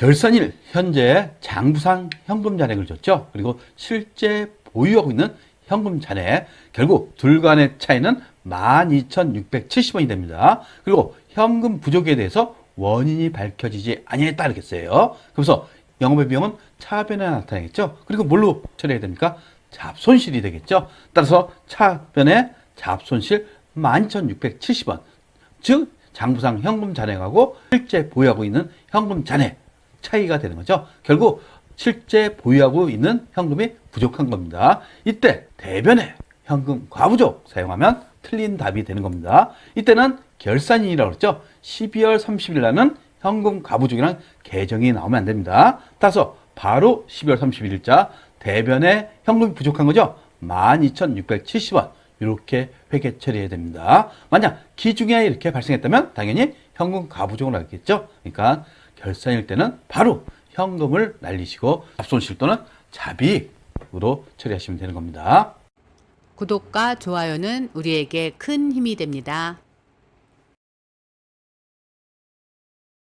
결산일 현재 장부상 현금 잔액을 줬죠. 그리고 실제 보유하고 있는 현금 잔액 결국 둘 간의 차이는 12,670원이 됩니다. 그리고 현금 부족에 대해서 원인이 밝혀지지 아니했다 이렇겠어요. 그래서 영업의 비용은 차변에 나타나겠죠. 그리고 뭘로 처리해야 됩니까? 잡손실이 되겠죠. 따라서 차변에 잡손실 12,670원. 즉 장부상 현금 잔액하고 실제 보유하고 있는 현금 잔액 차이가 되는 거죠. 결국 실제 보유하고 있는 현금이 부족한 겁니다. 이때 대변에 현금 과부족 사용하면 틀린 답이 되는 겁니다. 이때는 결산일이라고 그랬죠. 12월 30일 날은 현금 과부족이랑 계정이 나오면 안 됩니다. 따라서 바로 12월 31일자 대변에 현금이 부족한 거죠. 12,670원. 이렇게 회계 처리해야 됩니다. 만약 기중에 이렇게 발생했다면 당연히 현금 과부족을 하겠죠. 그러니까 결산일 때는 바로 현금을 날리시고 잡손실 또는 자비익으로 처리하시면 되는 겁니다. 구독과 좋아요는 우리에게 큰 힘이 됩니다.